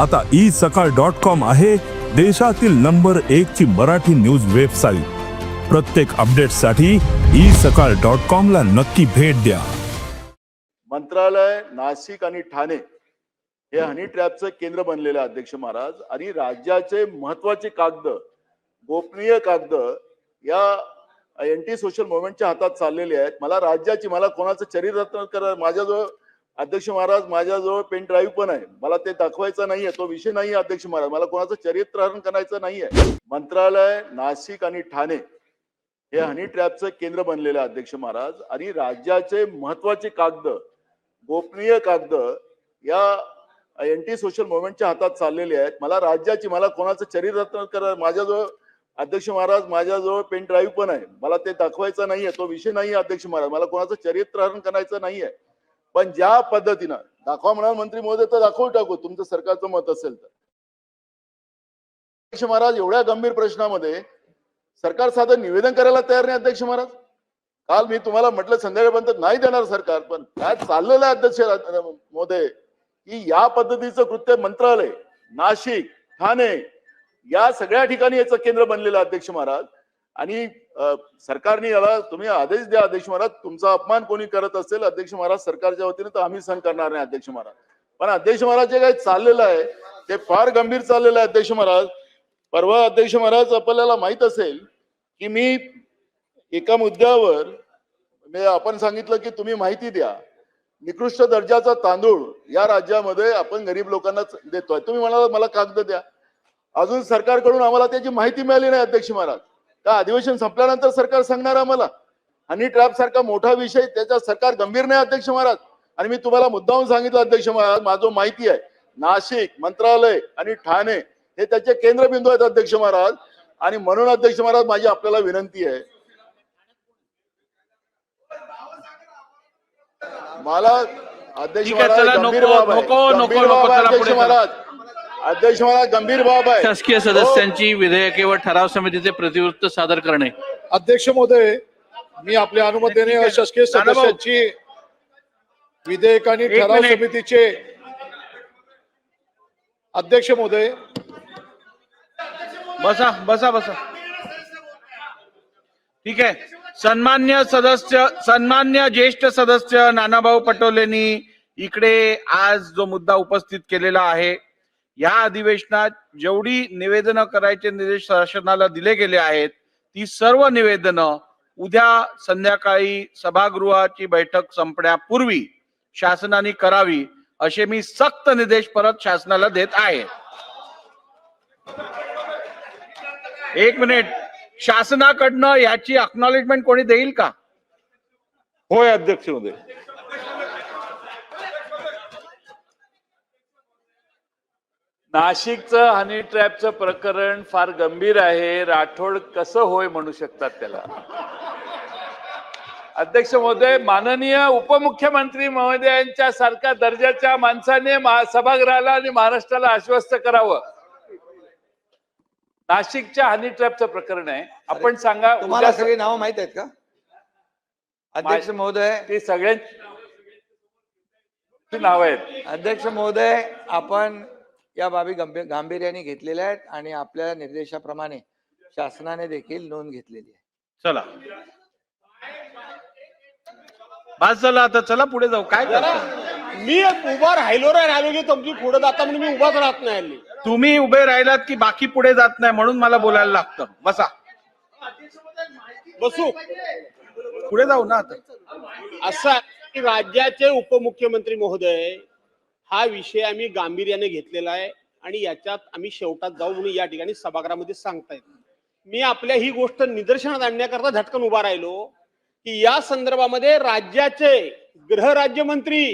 आता ई सकाळ dot com आहे देशातील नंबर एक ची मराठी न्यूज वेबसाईट. प्रत्येक अपडेटसाठी ई सकाळ डॉट कॉम ला नक्की भेट द्या. मंत्रालय नाशिक आणि ठाणे हे हनी ट्रॅपचं केंद्र बनलेलं आहे अध्यक्ष महाराज. आणि राज्याचे महत्त्वाचे कागद गोपनीय कागद या एंटी सोशल मुवमेंटच्या हातात चाललेले आहेत. मला राज्याची मला कोणाचं चरित्र करा माझ्याजवळ अध्यक्ष महाराज माझ्याजवळ पेन ड्राईव्ह पण आहे. मला ते दाखवायचं नाहीये. तो विषय नाही अध्यक्ष महाराज. मला कोणाचं चरित्रहरण करायचं नाहीये. मंत्रालय नाशिक आणि ठाणे हे हनी ट्रॅपचं केंद्र बनलेलं आहे अध्यक्ष महाराज. आणि राज्याचे महत्त्वाचे कागद गोपनीय कागद या एंटी सोशल मुवमेंटच्या हातात चाललेले आहेत. मला राज्याची मला कोणाचं चरित्र करा माझ्याजवळ अध्यक्ष महाराज माझ्याजवळ पेन ड्राईव्ह पण आहे. मला ते दाखवायचं नाहीये. तो विषय नाही अध्यक्ष महाराज. मला कोणाचं चरित्रहरण करायचं नाहीये. पण ज्या पद्धतीनं दाखवा म्हणाल मंत्री महोदय तर दाखवू टाकू. तुमचं सरकारचं मत असेल तर. अध्यक्ष महाराज एवढ्या गंभीर प्रश्नामध्ये सरकार साधं निवेदन करायला तयार नाही अध्यक्ष महाराज? काल मी तुम्हाला म्हटलं संध्याकाळपर्यंत नाही देणार सरकार पण काय चाललेलं आहे अध्यक्ष महोदय? की या पद्धतीचं कृत्य मंत्रालय नाशिक ठाणे या सगळ्या ठिकाणी याचं केंद्र बनलेलं अध्यक्ष महाराज. आणि सरकारने याला तुम्ही आदेश द्या अध्यक्ष महाराज. तुमचा अपमान कोणी करत असेल अध्यक्ष महाराज सरकारच्या वतीने तर आम्ही सहन करणार नाही अध्यक्ष महाराज. पण अध्यक्ष महाराज जे काही चाललेलं आहे ते फार गंभीर चाललेलं आहे अध्यक्ष महाराज. परवा अध्यक्ष महाराज आपल्याला माहीत असेल की मी एका मुद्द्यावर म्हणजे आपण सांगितलं की तुम्ही माहिती द्या. निकृष्ट दर्जाचा तांदूळ या राज्यामध्ये आपण गरीब लोकांना देतोय. तुम्ही म्हणाला मला कागद द्या. अजून सरकारकडून आम्हाला त्याची माहिती मिळाली नाही अध्यक्ष महाराज. का अधिवेशन संपल्यानंतर सरकार सांगणार आम्हाला? हनी ट्रॅप सारखा मोठा विषय त्याचा सरकार गंभीर नाही अध्यक्ष महाराज. आणि मी तुम्हाला मुद्दाहून सांगितलं अध्यक्ष महाराज माझं माहिती आहे. नाशिक मंत्रालय आणि ठाणे हे त्याचे केंद्रबिंदू आहेत अध्यक्ष महाराज. आणि म्हणून अध्यक्ष महाराज माझी आपल्याला विनंती आहे. मला अध्यक्ष महाराज. महाराज. अध्यक्ष महाराज गंभीर बाब आहे शासकीय हो. सदस्यांची विधेयके व ठराव समितीचे प्रतिवृत्त सादर करणे अध्यक्ष महोदय मी आपल्या अनुमतीने अशासकीय नानाभाऊ. सदस्यांची विधेयक आणि ठराव. समितीचे अध्यक्ष महोदय बसा बसा बसा ठीक आहे सन्मान्य सदस्य सन्मान्य ज्येष्ठ सदस्य नानाभाऊ पटोलेंनी इकडे आज जो मुद्दा उपस्थित केलेला आहे या अधिवेशनात जेवढी निवेदनं करायचे निर्देश शासनाला दिले गेले आहेत ती सर्व निवेदनं उद्या संध्याकाळी सभागृहाची बैठक संपण्यापूर्वी शासनाने करावी असे मी सक्त निर्देश परत शासनाला देत आहे. एक मिनिट. शासनाकडनं याची अक्नॉलेजमेंट कोणी देईल का? होय अध्यक्ष महोदय नाशिकचं हनी ट्रॅपचं प्रकरण फार गंभीर आहे. राठोड कसं होय म्हणू शकतात त्याला? अध्यक्ष महोदय माननीय उपमुख्यमंत्री महोदयांच्या सारख्या दर्जाच्या माणसाने सभागृहाला आणि महाराष्ट्राला आश्वस्त करावं. नाशिकच्या हनी ट्रॅपचं प्रकरण आहे. आपण सांगा तुम्हाला सगळी नावं माहीत आहेत का? अध्यक्ष महोदय ते सगळ्यांची नाव आहेत. अध्यक्ष महोदय आपण या बाबी गंभीर गांभीर्याने घेतलेल्या आहेत आणि आपल्या निर्देशाप्रमाणे शासनाने देखील नोंद घेतलेली आहे. चला. बस झालं आता. चला पुढे जाऊ. काय करता? मी उभा राहिलो राहिलो की तुमची पुढे जाता म्हणून मी उभाच राहत नाही हल्ली. तुम्ही उभे राहिलात की बाकी पुढे जात नाही म्हणून मला बोलायला लागतं. बसा. बसू. पुढे जाऊ ना आता. असं आहे की राज्याचे उपमुख्यमंत्री महोदय हा विषय आम्ही गांभीर्याने घेतलेला आहे आणि याच्यात आम्ही शेवटात जाऊ म्हणून या ठिकाणी सभागृहामध्ये सांगतायत मी आपल्या ही गोष्ट निदर्शनात आणण्याकरता झटकन उभा राहिलो की या संदर्भामध्ये राज्याचे गृहराज्यमंत्री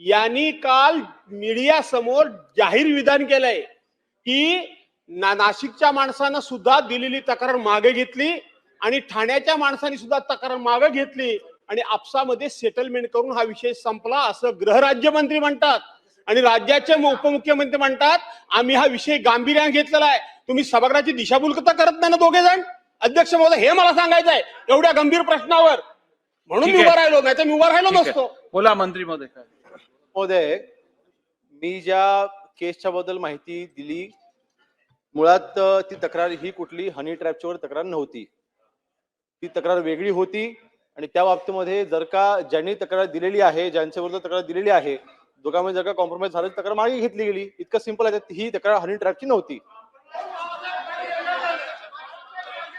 यांनी काल मीडिया समोर जाहीर विधान केलंय की ना नाशिकच्या माणसानं सुद्धा दिलेली तक्रार मागे घेतली आणि ठाण्याच्या माणसाने सुद्धा तक्रार मागे घेतली आणि आपसामध्ये सेटलमेंट करून हा विषय संपला असं गृहराज्यमंत्री म्हणतात. आणि राज्याचे म- उपमुख्यमंत्री म्हणतात आम्ही हा विषय गांभीर्याने घेतलेला आहे. तुम्ही सभागृहाची दिशाभूल करत नाही ना दोघे जण अध्यक्ष महोदय हे मला सांगायचं आहे एवढ्या गंभीर प्रश्नावर. म्हणून मी. उभा राहिलो नाही तर मी उभा राहिलो. नसतो. बोला मंत्री काय? महोदय मी ज्या केसच्या बद्दल माहिती दिली मुळात ती तक्रार ही कुठली हनी ट्रॅपच्यावर तक्रार नव्हती. ती तक्रार वेगळी होती आणि त्या बाबतीमध्ये जर का ज्यांनी तक्रार दिलेली आहे ज्यांच्या विरुद्ध तक्रार दिलेली आहे दोघांमध्ये जर का कॉम्प्रोमाइज झालं तक्रार मागे घेतली गेली. इतकं सिंपल आहे ही तक्रार हनी ट्रॅपची नव्हती.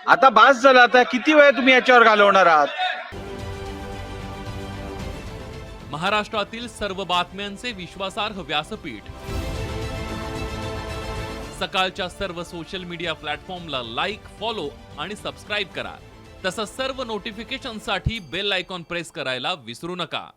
आता बास झाला आता किती वेळ तुम्ही याच्यावर घालवणार आहात? महाराष्ट्रातील सर्व बातम्यांचे विश्वासार्ह व्यासपीठ. सकाळच्या सर्व सोशल मीडिया प्लॅटफॉर्मला लाईक फॉलो आणि सबस्क्राईब करा. तसंच सर्व नोटिफिकेशनसाठी बेल आयकॉन प्रेस करायला विसरू नका.